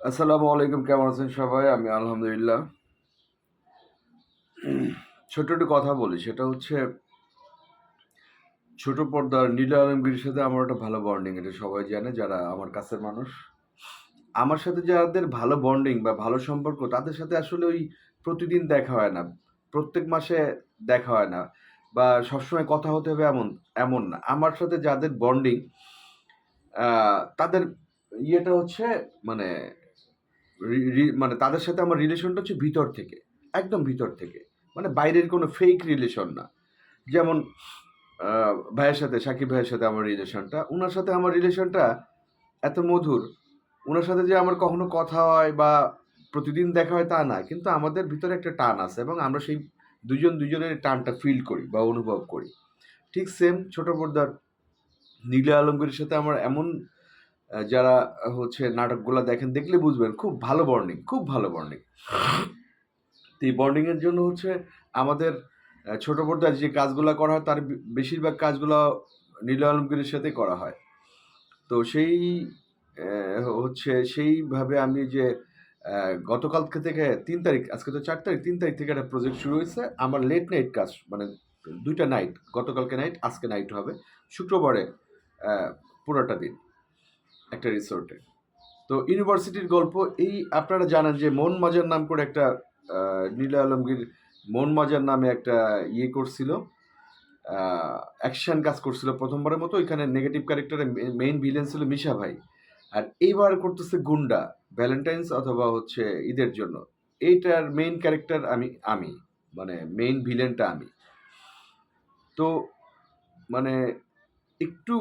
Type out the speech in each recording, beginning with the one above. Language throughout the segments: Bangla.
আসসালামু আলাইকুম, কেমন আছেন সবাই? আমি আলহামদুলিল্লাহ। ছোট একটু কথা বলি, সেটা হচ্ছে ছোট পর্দার নীলা আলমগীরের সাথে আমার একটা ভালো বন্ডিং এটা সবাই জানে, যারা আমার কাছের মানুষ। আমার সাথে যাদের ভালো বন্ডিং বা ভালো সম্পর্ক, তাদের সাথে আসলে ওই প্রতিদিন দেখা হয় না, প্রত্যেক মাসে দেখা হয় না, বা সবসময় কথা হতে হবে এমন এমন না। আমার সাথে যাদের বন্ডিং তাদের ইয়েটা হচ্ছে মানে মানে তাদের সাথে আমার রিলেশনটা হচ্ছে ভিতর থেকে, একদম ভিতর থেকে। মানে বাইরের কোনো ফেক রিলেশন না। যেমন ভাইয়ের সাথে, সাকিব ভাইয়ের সাথে আমার রিলেশনটা ওনার সাথে আমার রিলেশনটা এত মধুর। ওনার সাথে যে আমার কখনো কথা হয় বা প্রতিদিন দেখা হয় তা না, কিন্তু আমাদের ভিতরে একটা টান আছে এবং আমরা সেই দুজন দুজনের টানটা ফিল করি বা অনুভব করি। ঠিক সেম ছোট পর্দার নীলা আলমগীরের সাথে আমার এমন যারা হচ্ছে নাটকগুলো দেখেন, দেখলে বুঝবেন, খুব ভালো বর্নিং খুব ভালো বর্নিং তো এই বন্ডিংয়ের জন্য হচ্ছে আমাদের ছোট পর্দায় যে কাজগুলো করা হয়, তার বেশিরভাগ কাজগুলো নীল আলমগীরের সাথে করা হয়। তো সেই হচ্ছে সেইভাবে আমি যে গতকাল থেকে তিন তারিখ, আজকে তো চার তারিখ, তিন তারিখ থেকে একটা প্রজেক্ট শুরু হয়েছে। আমার লেট নাইট কাজ মানে দুইটা নাইট গতকালকে নাইট আজকে নাইট হবে। শুক্রবারে পুরোটা দিন। একটা রিসোর্টে তো ইউনিভার্সিটির গল্প, এই আপনারা জানেন যে মন মাজার নাম করে একটা নীলা আলমগীর মন মাজার নামে একটা ইয়ে করছিল অ্যাকশন কাজ করছিল প্রথমবারের মতো। এখানে নেগেটিভ ক্যারেক্টারে মেইন ভিলেন ছিল মিশা ভাই। আর এইবার করতেছে গুন্ডা ভ্যালেন্টাইন্স অথবা হচ্ছে ঈদের জন্য। এইটার মেইন ক্যারেক্টার আমি আমি মানে মেইন ভিলেনটা আমি। তো মানে একটু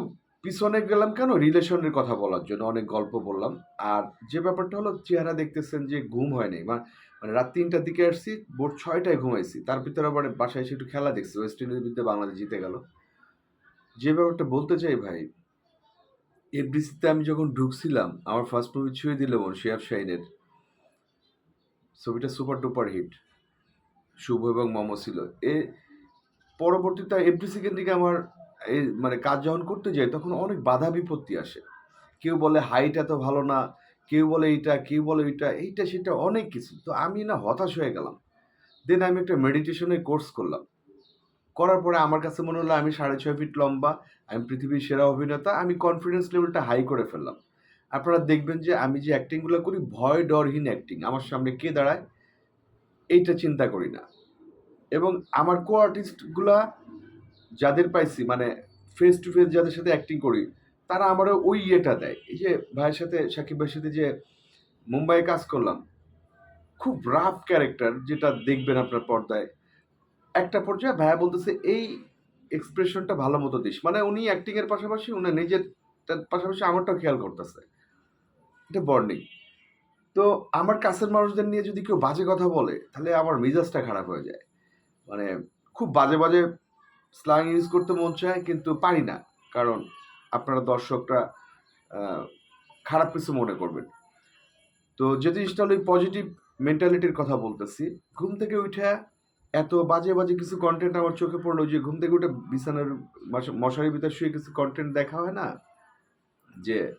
পিছনে গেলাম কেন? রিলেশনের কথা বলার জন্য। অনেক গল্প বললাম। আর যে ব্যাপারটা হলো, চেহারা দেখতেছেন যে ঘুম হয় নাই। মা- মানে রাত তিনটার দিকে আসছি, ভোর ছয়টায় ঘুমাইছি। তার ভিতরে আবার বাসায় এসে একটু খেলা দেখছি। ওয়েস্ট ইন্ডিজের বিরুদ্ধে বাংলাদেশ জিতে গেল। যে ব্যাপারটা বলতে চাই ভাই এফডিসিতে আমি যখন ঢুকছিলাম, আমার ফার্স্ট মুভি ছুঁয়ে দিল মন শেয়াব শাহিনের ছবিটা সুপার ডুপার হিট শুভ এবং মম ছিল। এ পরবর্তীতে এফডিসি কেন্দ্রিক আমার এই মানে কাজ যখন করতে যাই, তখন অনেক বাধা বিপত্তি আসে। কেউ বলে হাইট এত ভালো না। কেউ বলে, এইটা। কেউ বলে, এইটা। এইটা সেটা অনেক কিছু। তো আমি না হতাশ হয়ে গেলাম। দেন আমি একটা মেডিটেশনের কোর্স করলাম। করার পরে আমার কাছে মনে হলো, আমি সাড়ে ছয় ফিট লম্বা, আমি পৃথিবীর সেরা অভিনেতা। আমি কনফিডেন্স লেভেলটা হাই করে ফেললাম। আপনারা দেখবেন যে, আমি যে অ্যাক্টিংগুলো করি, ভয় ডরহীন অ্যাক্টিং আমার সামনে কে দাঁড়ায়, এইটা চিন্তা করি না। এবং আমার কো আর্টিস্টগুলা যাদের পাইছি মানে ফেস টু ফেস যাদের সাথে অ্যাক্টিং করি, তারা আমারও ওই ইয়েটা দেয়। এই যে ভাইয়ের সাথে, সাকিব ভাইয়ের সাথে যে মুম্বাইয়ে কাজ করলাম, খুব রাফ ক্যারেক্টার যেটা দেখবেন আপনার পর্দায়। একটা পর্যায়ে ভাইয়া বলতেছে, এই এক্সপ্রেশনটা ভালো মতো দিস। মানে উনি অ্যাক্টিং এর পাশাপাশি, উনি নিজের পাশাপাশি আমারটাও খেয়াল করতেছে। এটা বর্নিং তো আমার কাছের মানুষদের নিয়ে যদি কেউ বাজে কথা বলে, তাহলে আমার মেজাজটা খারাপ হয়ে যায়। মানে খুব বাজে বাজে স্ল্যাং ইউজ করতে মন চায়, কিন্তু পারি না। কারণ আপনারা দর্শকরা খারাপ কিছু মনে করবেন। তো যে জিনিসটা হলো পজিটিভ মেন্টালিটির কথা বলতেছি, ঘুম থেকে উঠে এত বাজে বাজে কিছু কন্টেন্ট আমার চোখে পড়ল যে, ঘুম থেকে উঠে বিছানার মশা- মশারির ভিতর শুয়ে কিছু কন্টেন্ট দেখা হয় না? যে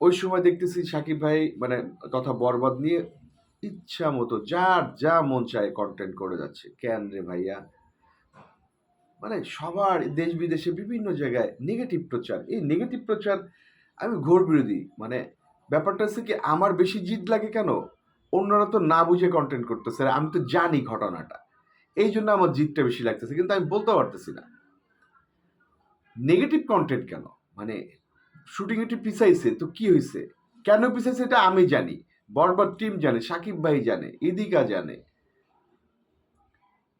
ওই সময় দেখতেছি সাকিব ভাই মানে তথা বরবাদ নিয়ে ইচ্ছা মতো যার যা মন চায় কন্টেন্ট করে যাচ্ছে। কেন রে ভাইয়া? মানে সবার দেশ বিদেশে বিভিন্ন জায়গায় নেগেটিভ প্রচার। এই নেগেটিভ প্রচার আমি ঘোর বিরোধী। মানে ব্যাপারটা হচ্ছে কি, আমার বেশি জিদ লাগে কেন? অন্যরা তো না বুঝে কন্টেন্ট করতেছে। আমি তো জানি ঘটনাটা। এই জন্য আমার জিদটা বেশি লাগতেছে। কিন্তু আমি বলতে পারতেছি না। নেগেটিভ কন্টেন্ট কেন? মানে শুটিং একটু পিছাইছে, তো কি হয়েছে কেন পিছাইছে এটা আমি জানি। বরবার টিম জানে, সাকিব ভাই জানে, ইদিকা জানে,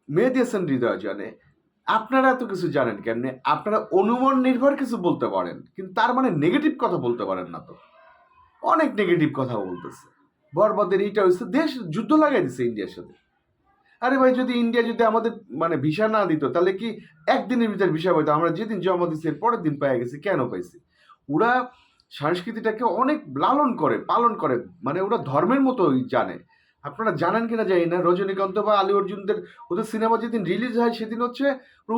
মেহেদি হাসান হৃদয় জানে। আপনারা এত কিছু জানেন কেমনে? আপনারা অনুমান নির্ভর কিছু বলতে পারেন, কিন্তু তার মানে নেগেটিভ কথা বলতে পারেন না তো। অনেক নেগেটিভ কথা বলতেছে। বরবাদের এইটা হয়েছে দেশ যুদ্ধ লাগাই দিছে ইন্ডিয়ার সাথে। আরে ভাই, যদি ইন্ডিয়া যদি আমাদের মানে ভিসা না দিত, তাহলে কি একদিনের ভিতরে ভিসা পাইতো? আমরা যেদিন জমা দিচ্ছি এর পরের দিন পাই গেছি, কেন পাইছি? ওরা সংস্কৃতিটাকে অনেক লালন করে, পালন করে মানে ওরা ধর্মের মতো জানে। আপনারা জানেন কিনা জানি না, রজনীকান্ত বা আলী অর্জুনদের, ওদের সিনেমা যেদিন রিলিজ হয় সেদিন হচ্ছে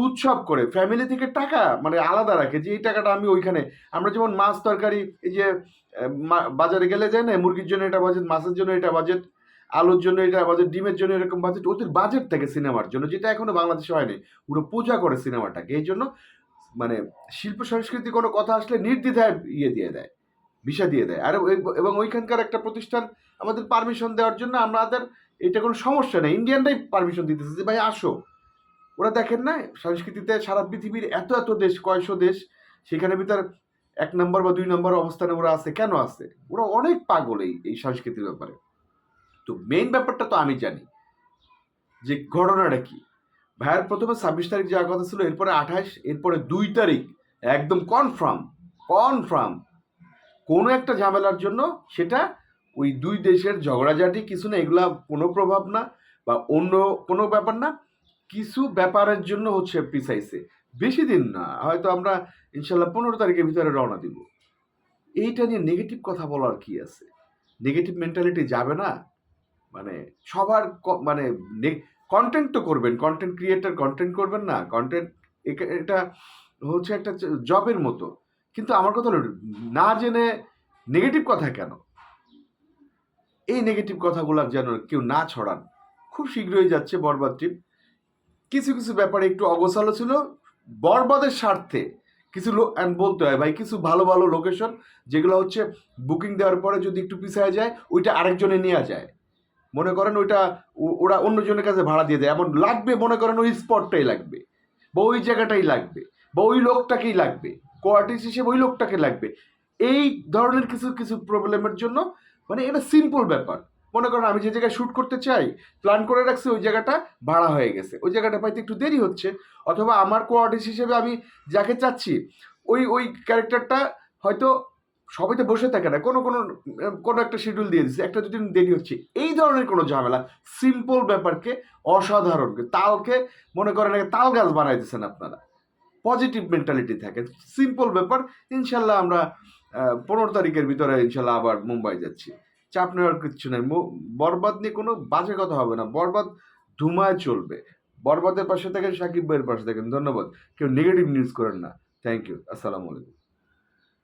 উৎসব করে ফ্যামিলি থেকে টাকা মানে আলাদা রাখে যে এই টাকাটা আমি ওইখানে, আমরা যেমন মাছ তরকারি, এই যে বাজারে গেলে যায় না মুরগির জন্য এটা বাজেট মাছের জন্য এটা বাজেট আলুর জন্য এটা বাজেট ডিমের জন্য এরকম বাজেট ওদের বাজেট থাকে সিনেমার জন্য, যেটা এখনও বাংলাদেশে হয়নি, পুরো পূজা করে সিনেমাটাকে, এই জন্য মানে শিল্প সংস্কৃতি কোনো কথা আসলে নির্দ্বিধায় ইয়ে দিয়ে দেয়, ভিসা দিয়ে দেয়, আর এবং ওইখানকার একটা প্রতিষ্ঠান আমাদের পারমিশন দেওয়ার জন্য আমাদের এটা কোনো সমস্যা নেই। ইন্ডিয়ানরাই পারমিশন দিতেছে যে, ভাই, আসো। ওরা দেখেন না, সংস্কৃতিতে সারা পৃথিবীর এত এত দেশ, কয়শো দেশ, সেখানে ভিতর এক নম্বর বা দুই নম্বর অবস্থানে ওরা আছে। কেন আছে? ওরা অনেক পাগল এই এই সংস্কৃতির ব্যাপারে। তো মেইন ব্যাপারটা তো আমি জানি যে, ঘটনাটা কি? ভাইয়ের প্রথমে ছাব্বিশ তারিখ যাওয়ার কথা ছিল, এরপরে আঠাশ, এরপরে দুই তারিখ, একদম কনফার্ম কনফার্ম কোনো একটা ঝামেলার জন্য সেটা ওই দুই দেশের ঝগড়াঝাটি কিছু না, এগুলা কোনো প্রভাব না বা অন্য কোনো ব্যাপার না, কিছু ব্যাপারের জন্য হচ্ছে পিছাইছে। বেশি দিন না, হয়তো আমরা ইনশাল্লাহ পনেরো তারিখের ভিতরে রওনা দিব। এইটা নিয়ে নেগেটিভ কথা বলার কি আছে? নেগেটিভ মেন্টালিটি যাবে না? মানে সবার মানে কন্টেন্ট তো করবেন কন্টেন্ট ক্রিয়েটার কন্টেন্ট করবেন না কন্টেন্ট এটা হচ্ছে একটা জবের মতো। কিন্তু আমার কথা না জেনে নেগেটিভ কথা কেন? এই নেগেটিভ কথাগুলো যেন কেউ না ছড়ান। খুব শীঘ্রই যাচ্ছে বরবাদ ট্রিপ কিছু কিছু ব্যাপারে একটু অগোছালো ছিল। বরবাদের স্বার্থে কিছু লোক and বলতে হয় ভাই, কিছু ভালো ভালো লোকেশন যেগুলো হচ্ছে বুকিং দেওয়ার পরে যদি একটু পিছায় যায়, ওইটা আরেকজনে নেওয়া যায়। মনে করেন ওইটা ওরা অন্যজনের কাছে ভাড়া দিয়ে দেয়। এমন লাগবে, মনে করেন ওই স্পটটাই লাগবে বা ওই জায়গাটাই লাগবে বা ওই লোকটাকেই লাগবে। কোয়ার্টিস হিসেবে ওই লোকটাকে লাগবে। এই ধরনের কিছু কিছু প্রবলেমের জন্য মানে এটা সিম্পল ব্যাপার। মনে করেন আমি যে জায়গায় শ্যুট করতে চাই প্ল্যান করে রাখছি, ওই জায়গাটা ভাড়া হয়ে গেছে। ওই জায়গাটা পাইতে একটু দেরি হচ্ছে, অথবা আমার কোয়ার্টিস হিসেবে আমি যাকে চাচ্ছি, ওই ওই ক্যারেক্টারটা হয়তো সবাই তো বসে থাকে না, কোনো কোনো কোনো একটা শিডিউল দিয়ে দিচ্ছে, একটা দুদিন দেরি হচ্ছে। এই ধরনের কোনো ঝামেলা সিম্পল ব্যাপারকে অসাধারণ তালকে, মনে করেন তাল গাছ বানাই দিচ্ছেন আপনারা। পজিটিভ মেন্টালিটি থাকে। সিম্পল ব্যাপার, ইনশাল্লাহ আমরা পনেরো তারিখের ভিতরে ইনশাল্লাহ আবার মুম্বাই যাচ্ছি। চাপ নেওয়ার কিছু নাই। বরবাদ নিয়ে কোনো বাজে কথা হবে না। বরবাদ ধুমায় চলবে। বরবাদের পাশে থাকেন সাকিব ভাইয়ের পাশে থাকেন। ধন্যবাদ। কেউ নেগেটিভ নিউজ করেন না। থ্যাংক ইউ আসসালামু আলাইকুম।